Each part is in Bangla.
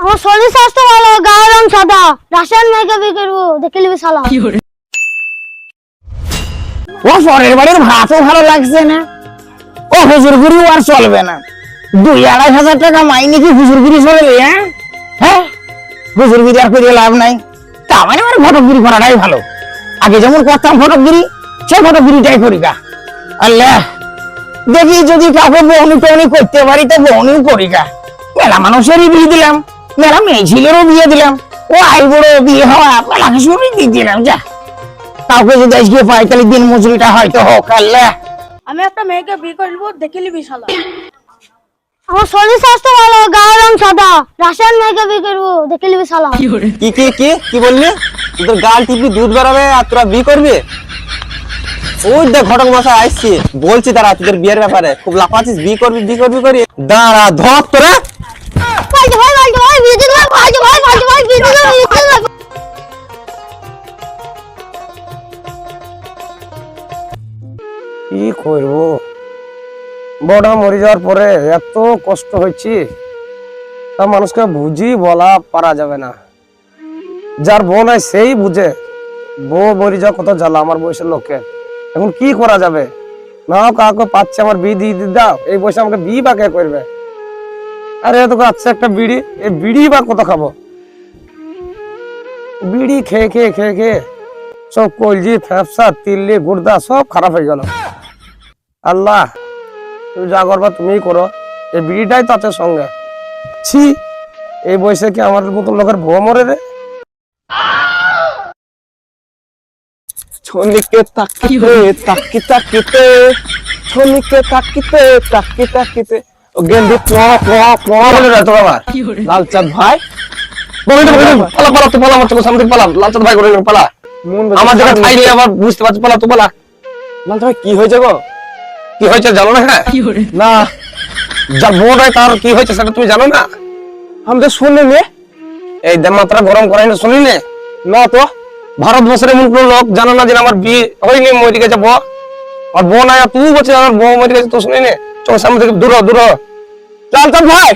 আমার শরীর স্বাস্থ্য ভালো গায়ের রং সাদা। রাসায়ন বিয়ে করব দেখে নিবি সালা ও পরের বাড়ির ভাতও ভালো লাগছে না। ও আর চলবে না। দুই আড়াই হাজার টাকা মাইনে কি হুজুরগুড়ি চলবে হ্যাঁ? হ্যাঁ? হুজুরগিরি আর করে লাভ নাই। তা মানে আমার ফটোগিরি করাটাই ভালো। আগে যেমন করতাম ফটোগিরি সে ফটোগিরিটাই করি গা। আল্লাহ দেখি যদি কাউকে বহনি টহনি করতে পারি তো বহনিও করি গা। মেলা মানুষেরই বিয়ে দিলাম। মেলা মেয়ে ছেলেরও বিয়ে দিলাম। ও আই বড় বিয়ে হওয়া মেলা কিছুরই দিয়ে দিলাম যা। কাউকে যদি আজকে পাই তাহলে দিন মজুরিটা হয়তো হোক আল্লাহ। আমি একটা মেয়েকে বিয়ে করে নিবো দেখে নিবি শালা। আমার শরীর স্বাস্থ্য ভালো গায়ের রং সাদা। রাসায়ন মেয়েকে বিয়ে করব দেখে নিবি সালা কি কি কি কি বললি? তোর গাল টিপি দুধ বেরোবে আর তোরা বিয়ে করবি? ওই দেখ ঘটক মশাই আসছি বলছি তারা তোদের বিয়ের ব্যাপারে। খুব লাফাচ্ছিস বিয়ে করবি বিয়ে করবি করি। দাঁড়া ধপ তোরা। কি করব? বড়া মরে যাওয়ার পরে এত কষ্ট হয়েছি, তা মানুষকে বুঝি বলা পারা যাবে না। যার বোন হয় সেই বুঝে, বউ মরে যাওয়া কত জ্বালা আমার বয়সের লোককে। এখন কি করা যাবে? না কাউকে পাচ্ছে আমার বিয়ে দিয়ে দাও, এই বয়সে আমাকে বা কে করবে। আরে এত আচ্ছা একটা বিড়ি এই বিড়ি বা কত খাব? বিড়ি খেয়ে খেয়ে খেয়ে খেয়ে সব কলজি, ফ্যাপসা, তিল্লি, গুর্দা সব খারাপ হয়ে গেল। আল্লাহ, তুমি যা করবা তুমিই করো। এই বিড়িটাই তো আছে সঙ্গে। ছি, এই বয়সে কি আমার মতো লোকের বউ মরে রে? ছনিকে তাকিতে তাকি তাকিতে ছনিকে তাকিতে তাকি তাকিতে গেন্দি বলে তোর আবার? লাল ভাই? বলে রে, বলে রে, পালা পালা তো পালা আমার চোখের সামনে পালা। লালচাঁদ ভাই করে পালা। আমার জায়গায় খাইলে আবার বুঝতে পারছি পালা তো পালা। লাল ভাই কি হয়েছে গো? কি হয়েছে জানো না হ্যাঁ? না। যার বোন হয় তার কি হয়েছে সেটা তুমি জানো না? আমি তো শুনিনি এই মাত্রা গরম করাই না শুনি নে। না তো। ভারতবর্ষের এমন কোন লোক জানে না যে আমার বিয়ে হয়নি মরে গেছে বউ। আর বোন আয়া তুই বলছিস আমার বউ মরে গেছে তো শুনি নে। চোখের সামনে থেকে দূর দূর। ভাই!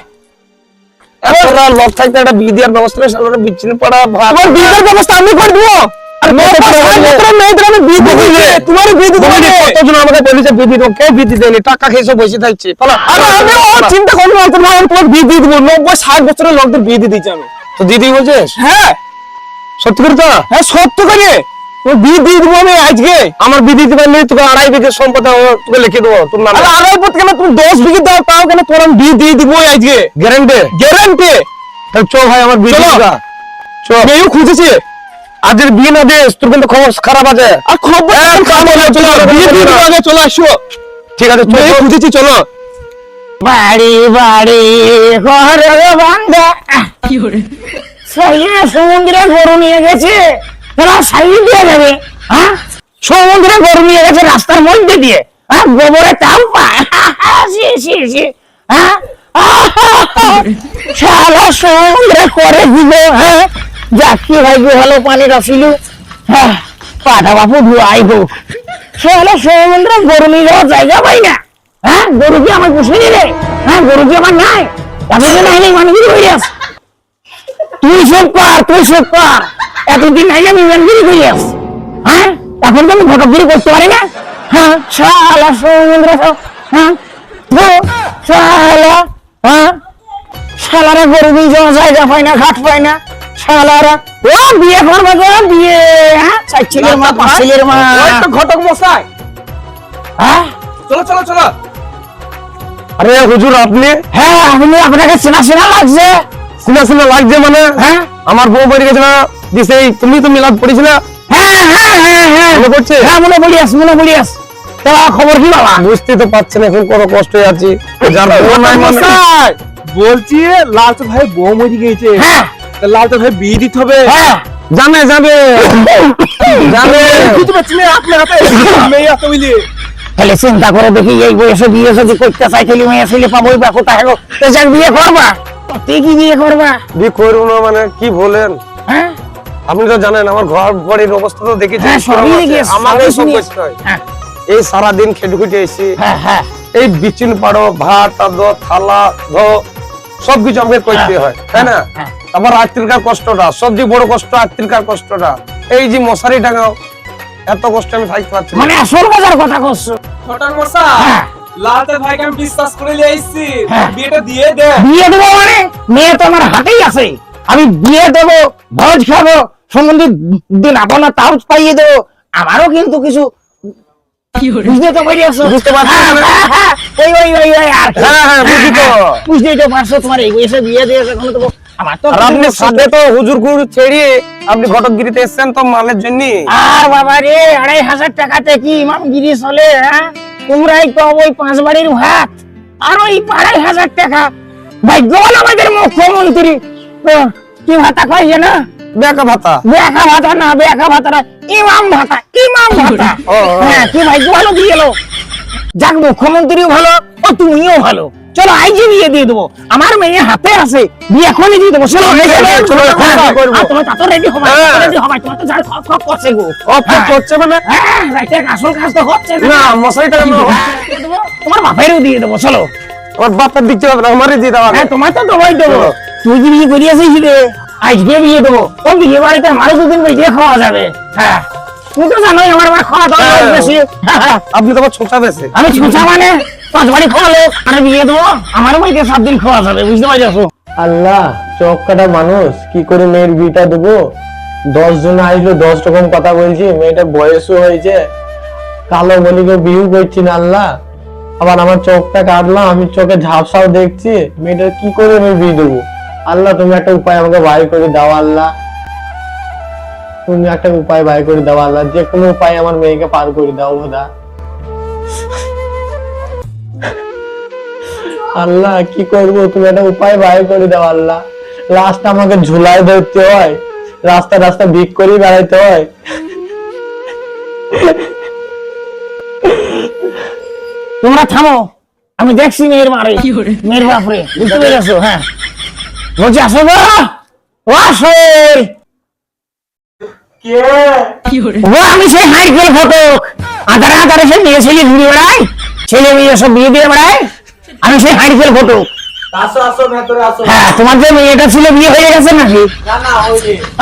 লোক থাকতে একটা বিয়ে দেওয়ার ব্যবস্থা সামনে বিচ্ছিন্ন পড়া ব্যবস্থা আমি করে দেবো। বলেছে টাকা খেয়ে সব বসে থাকছে। চিন্তা করব না তোমার বিয়ে দিয়ে দেবো। নব্বই ষাট বছরের লোকদের বিয়ে দিয়ে দিচ্ছি আমি। তো দিদি বলছিস? হ্যাঁ। সত্যি করে তো? হ্যাঁ সত্য করে। বিয়ে দিয়ে দেবো আমি আজকে। আমার বিয়ে দিতে পারলে তোকে আড়াই বিঘে সম্পদ তোকে লিখে দেবো। তোর নামে আড়াই পথ কেন? তুমি দশ বিঘে দাও তাও কেন তোমার আমি বিয়ে দিয়ে দিবো আজকে? গ্যারান্টি গ্যারান্টি তাহলে চো ভাই আমার বিয়ে চলো। দিবি। গা। চো মেয়েও খুঁজেছে। আজের বিয়ে না দিস তোর কিন্তু খবর খারাপ আছে। আর খবর চলো বিয়ে দিয়ে দেবো আগে চলে আসো। ঠিক আছে খুঁজেছি চলো। বাড়ি বাড়ি ঘরে বান্ধা সমুদ্রে গরু নিয়ে গেছে। হ্যাঁ? সমুদ্রে গরু নিয়ে গেছে রাস্তার মধ্যে দিয়ে হ্যাঁ? গোবরে তাও পায়। হ্যাঁ? সমুদ্রে করে দিল হ্যাঁ? যাকি ভাগ্য ভালো পানিটা ছিল হ্যাঁ বাপু ধুয়াই হোক। গরু নিয়ে যাওয়ার জায়গা পাই না হ্যাঁ? গরু কি আমার পুষে নিলে হ্যাঁ? গরু কি আমার নাই। আমি তো নাই মানে তুই সব কর, তুই সব কর। এতদিন নাই আমি মেনগিরি করে আস হ্যাঁ? এখন তো আমি করতে পারি না। হ্যাঁ? শালা হ্যাঁ? শালা হ্যাঁ? শালারা জায়গা পায় না ঘাট পায় না। শালারা ও বিয়ে করবে গো বিয়ে। হ্যাঁ? চার ছেলের মা পাঁচ ছেলের মা। ঘটক মশাই। হ্যাঁ? চলো চলো চলো। আরে হুজুর আপনি? হ্যাঁ আপনি আপনাকে চেনা চেনা লাগছে। চেনা শোনা লাগছে মানে? হ্যাঁ? আমার বউ মরে গেছে না? দিয়ে সেই তুমি তো মিলাদ পড়েছিল হ্যাঁ হ্যাঁ হ্যাঁ হ্যাঁ। মনে হ্যাঁ মনে মনে তা খবর কি বাবা? বুঝতে তো পারছেন এখন কত কষ্টে আছি। যার বউ নাই মানে বলছি ভাই বউ মরে গিয়েছে। হ্যাঁ। তা ভাই বিয়ে দিতে হবে। হ্যাঁ। জানে যাবে যাবে বুঝতে পারছি না আপনার হাতে। মেয়ে হাতে বুঝলি। তাহলে চিন্তা করে দেখি এই বয়সে বিয়ে যদি করতে চাই তাহলে মেয়ে ছেলে পাবোই বা কোথায় তো যাক বিয়ে করবা। তুই কি বিয়ে করবা? বিয়ে করব না মানে কি বলেন? হ্যাঁ? আপনি তো জানেন আমার ঘর বাড়ির অবস্থা তো দেখেছেন হ্যাঁ, আমাকে সব করতে হয়। হ্যাঁ। এই সারাদিন খেটে খুটে এসেছি হ্যাঁ হ্যাঁ। এই বিচিন পাড়ো ভাত থালা ধো সবকিছু আমাকে করতে হয় তাই না? হ্যাঁ। তারপর রাত্রিকার কষ্টটা সবচেয়ে বড় কষ্ট রাত্রিকার কষ্টটা। এই যে মশারি টাঙাও এত কষ্ট আমি থাকতে পারছি মানে আসল বাজার কথা কষ্ট ছোটার মশা হ্যাঁ। লালতে ভাইকে আমি বিশ্বাস করে হ্যাঁ। বিয়েটা দিয়ে দে। বিয়ে দেবো মানে? মেয়ে তো আমার হাতেই আছে। আমি বিয়ে দেবো ভোজ খাব সম্বন্ধে দিন আপনার তাও পাইয়ে দেবো। আমারও কিন্তু কিছু বুঝতে তো পারি বুঝতে পারছি। হ্যাঁ, না। ওই ওই ওই ওই আর কি। বুঝি তো। বুঝতেই তো পারছ তোমার এই বয়সে বিয়ে দিয়েছে এখন তো আমার তো আপনি সাথে তো হুজুর গুরু ছেড়িয়ে আপনি ঘটকগিরিতে এসছেন তো মালের জন্য? আর বাবা রে আড়াই হাজার টাকাতে কি ইমামগিরি চলে হ্যাঁ? তোমরাই তো ওই পাঁচ বাড়ির ভাত। আর ওই আড়াই হাজার টাকা। ভাগ্যবান আমাদের মুখ্যমন্ত্রী। কি ভাতা না? বেকা ভাতা। বেকা ভাতা না বেকা ভাতা না ইমাম ভাতা ইমাম ভাতা। হ্যাঁ কি ভাগ্য ভালো দিয়ে যাক মুখ্যমন্ত্রীও ভালো ও তুমিও ভালো। চলো আইজি বিয়ে দিয়ে দেবো। আমার মেয়ে হাতে আছে বিয়ে এখনই দিয়ে দেবো। চলো চলো, হ্যাঁ, তোমার তা তো রেডি হবে হ্যাঁ। রেডি হবে তোমার তো যার খপ খপ করছে গো। অফ করছে মানে? হ্যাঁ রাইতে আসল কাজ তো হচ্ছে না। মশারি টাঙানো হ্যাঁ, দিয়ে দেবো। তোমার বাপেরও দিয়ে দেবো চলো। আমার বাপের আমারই দিয়ে হ্যাঁ তোমার তো দেবোই দেবো। তুই যে বিয়ে করিয়েছিস রে আজকে বিয়ে দেবো। ও বিয়ে বাড়িতে আমারও দুদিন বেরিয়ে খাওয়া যাবে? হ্যাঁ। তুমি তো জানোই আমার আমার খাওয়া দাওয়া হ্যাঁ। বেশি হ্যাঁ, আপনি তো ছোটা বেশি আমি ছুঁচা মানে পাঁচ বাড়ি খাওয়ালো আর বিয়ে দেবো আমারও বাড়িতে সাত দিন খাওয়া যাবে বুঝতে পারছ? আল্লাহ চোখ কাটা মানুষ কি করে মেয়ের বিটা দেবো? দশ জন আসলো দশ রকম কথা বলছি মেয়েটার বয়সও হয়েছে। কালো বলিকে বিয়ে করছি না আল্লাহ। আবার আমার চোখটা কাটলাম আমি চোখে ঝাপসাও দেখছি মেয়েটার কি করে আমি বিয়ে দেবো? আল্লাহ তুমি একটা উপায় আমাকে বাই করে দাও আল্লাহ। তুমি একটা উপায় বাই করে দাও আল্লাহ। যে কোনো উপায় আমার মেয়েকে পার করে দাও খোদা আল্লাহ কি করব? তুমি একটা উপায় বাই করে দাও আল্লাহ। লাস্ট আমাকে ঝুলায় ধরতে হয়। রাস্তা রাস্তা বিক করে বেড়াইতে হয়। তোমরা থামো। আমি দেখছি মেয়ের মারে। মেয়ের বাপরে বুঝতে পেরেছ? হ্যাঁ। বলছি আসো গো। ও আসো। ও আমি সেই হাইফেল ফটক। আধারে আধারে সেই মেয়ে ছেলে ঘুরে বেড়াই ছেলে মেয়ে সব বিয়ে দিয়ে বেড়াই আমি সেই ফটক। আসো ভেতরে আসো। হ্যাঁ তোমার যে মেয়েটা ছিল বিয়ে হয়ে গেছে নাকি? না না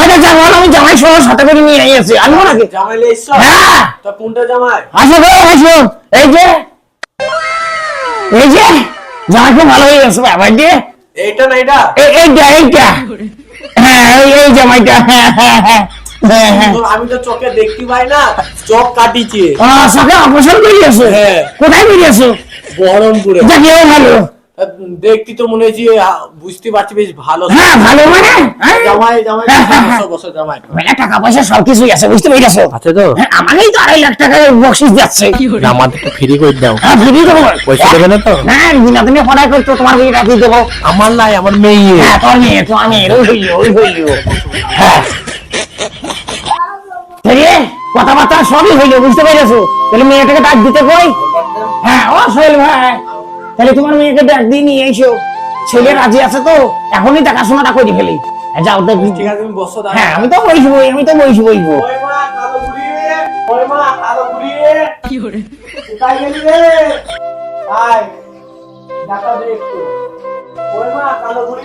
আচ্ছা জামাই আমি জামাই সহ সাথে করে নিয়ে এসেছি আনব নাকি? হ্যাঁ। কোনটা জামাই? আসো গো আসো। এই যে এই যে জামাই খুব ভালো হয়ে গেছে বাবা দিয়ে। এইটা না এটা এই- এইটা এইটা। হ্যাঁ এই জামাইটা। হ্যাঁ হ্যাঁ হ্যাঁ আমি তো চোখে দেখতে পাই না চোখ কাটিছে। হ্যাঁ। কোথায় বেরিয়েছো বহরমপুরে। ভালো। দেখতে তো মনে হচ্ছে আ, বুঝতে পারছি বেশ ভালো। হ্যাঁ ভালো মানে? হ্যাঁ? জামাই জামাই হ্যাঁ, হ্যাঁ, হ্যাঁ। বসো জামাই। মেলা টাকা পয়সা সব কিছুই আছে বুঝতে পেরেছ? আছে তো। হ্যাঁ, আমাকেই তো আড়াই লাখ টাকা বকশিস যাচ্ছে। আমাদের তো ফ্রি করে দাও। হ্যাঁ ফ্রি দেবো। পয়সা দেবে না তো? হ্যাঁ দিনা দিনে পড়াই করতো তোমার বিয়ে রাখি দেবো। আমার নাই আমার মেয়ে হ্যাঁ তোর মেয়ে তোমার মেয়ের ওই হইল ওই হইল। হ্যাঁ। কথাবার্তা সবই হইল বুঝতে পেরেছ? তাহলে মেয়েটাকে ডাক দিতে কই? হ্যাঁ ও সোহেল ভাই। তাহলে তোমার মেয়েকে ডাক দিয়ে নিয়ে এসো। ছেলে রাজি আছে তো এখনই দেখাশোনাটা করে ফেলি। হ্যাঁ, যাও তো ঠিক আছে তুমি বসো হ্যাঁ আমি তো বসবই আমি তো বসবই। বসবো ওই মা কালো বুড়ি ওই মা কালো বুড়ি কি করে কোথায় গেলি রে? আয় দেখা দে একটু। ওই মা কালো বুড়ি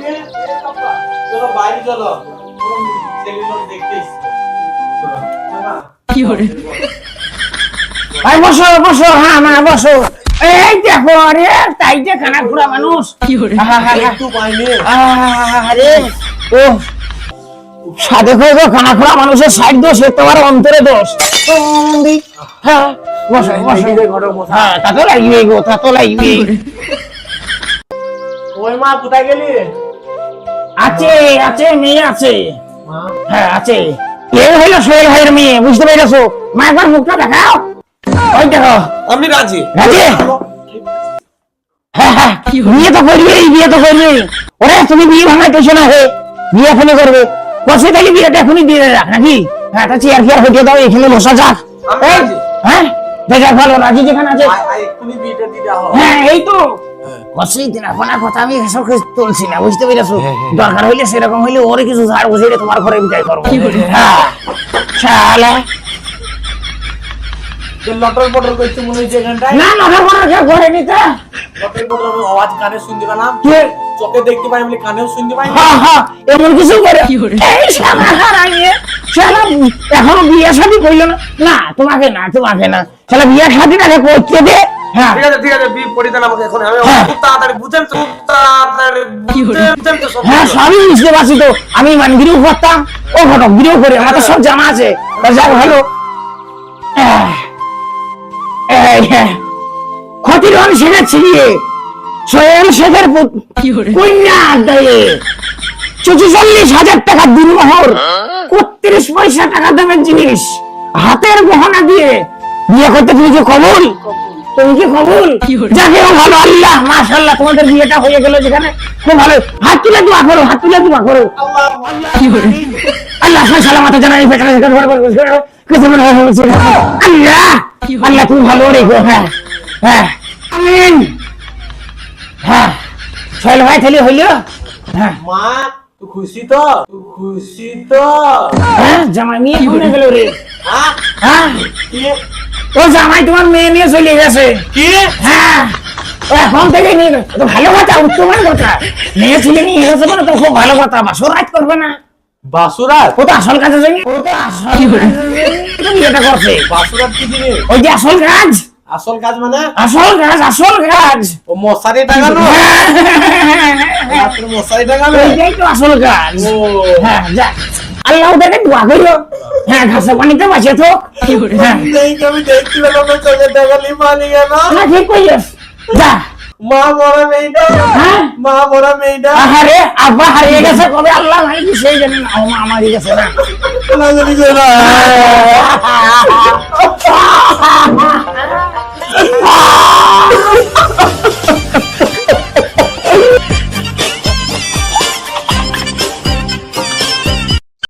বাবা, চলো বাইরে চলো। ওই মা। ভাই বসো বসো হ্যাঁ মা বসো। এই দেখো আরে তাই যে খানা খুড়া মানুষ। হ্যাঁ, হ্যাঁ, হ্যাঁ। একটু পাইনি আরে ও সাথে করে খানা খোলা মানুষের সাইড দোষ এ তোমার অন্তরে দোষ। হ্যাঁ বসো বসো হ্যাঁ তা তো লাগবে গো তা তো লাগবে ওই মা কোথায় গেলি? আছে আছে মেয়ে আছে। হ্যাঁ আছে। হইল সোহেল ভাইয়ের মেয়ে বুঝতে পেরেছ? মা একবার মুখটা দেখাও। আমি রাজি। রাজি? হ্যাঁ হ্যাঁ। বিয়ে তো করবে বিয়ে তো করবে। ওরে তুমি বিয়ে ভাঙাইতেছো না হে? বিয়ে এখনই করবে। বসে থাকি বিয়েটা এখনই দিয়ে রাখ নাকি? হ্যাঁ একটা চেয়ার ফেয়ার হটিয়ে দাও এখানে বসা যাক। এই, হ্যাঁ? ভালো রাজি যেখানে আছে। হ্যাঁ এই তো। কথা আমি তুলছি না বুঝতে পেরেছ? দরকার হইলে সেরকম হইলে ওরে কিছু ঝাড় বসে তোমার ঘরে বিদায় করব। হ্যাঁ। লটর পটর করতে মনে হচ্ছে এখানটায়? না লটর পটর আওয়াজ কানে শুনতে পেলাম। কে? চোখে দেখতে পাই বলে কানেও শুনতে পাই হ্যাঁ হ্যাঁ এমন কিছু করে। এই শালা হারাইয়ে শালা এখনও বিয়ে শাদী করল না। না তোমাকে না তোমাকে না। শালা বিয়ে শাদীটাকে করতে দে হ্যাঁ। ঠিক আছে ঠিক আছে বি পড়ি দেন আমাকে এখন আমি হ্যাঁ। খুব তাড়াতাড়ি বুঝেন তো খুব তাড়াতাড়ি বুঝেন বুঝেন তো হ্যাঁ সবই বুঝতে পারছি তো। আমি মানগিরিও করতাম ও ঘটক গিরিও করি আমার তো সব জানা আছে। যাক ভালো। হ্যাঁ। ক্ষতিরন শেখাচ্ছি গিয়ে স্বয়ং শেখের কন্যা আদায়ে। চল্লিশ হাজার টাকা দিনমোহর কত্রিশ পয়সা টাকা দামের জিনিস। হাতের গহনা দিয়ে বিয়ে করতে তুমি কি কবুল? তুমি কি কবুল? যাকে ভালো আল্লাহ মাশাল্লাহ তোমাদের বিয়েটা হয়ে গেল যেখানে। খুব ভালো। হাত তুলে দোয়া করো হাত তুলে দোয়া করো। আল্লাহ সব সালামাতে জানাই বেটারে মনে হয় আল্লাহ তুমি ভালো রেখো হ্যাঁ হ্যাঁ হ্যাঁ ভাই হইল হ্যাঁ হ্যাঁ জামাই হ্যাঁ হ্যাঁ তোমার মেয়ে নিয়ে চলে গেছে হ্যাঁ এখন থেকে ভালো কথা উত্তমের কথা মেয়ে ছেলে নিয়ে গেছে মানে তো খুব ভালো কথা বাসর রাত করবে না বাসুরাত ও তো আসল কাজে যায়নি ও তো আসল কাজে তো বিয়েটা করছে বাসুরাত কি জিনিস ওই যে আসল কাজ আসল কাজ মানে আসল কাজ আসল কাজ ও মশারি টাঙানো মশারি টাঙানো ওইটাই তো আসল কাজ ও হ্যাঁ যা আল্লাহ ওদেরকে দোয়া করিও হ্যাঁ ঘাসে পানিতে বাঁচে তো হ্যাঁ দেখতে পেলাম চোখে টাঙালি পানি গেল ঠিক কইস যা মা বড় মেয়েটা। হ্যাঁ। মা বড় মেয়েটা। আরে আব্বা হারিয়ে গেছে কবে? আল্লাহ ভাই কি সেই জানেন মা আমারই গেছে না। না জানি না। Ah!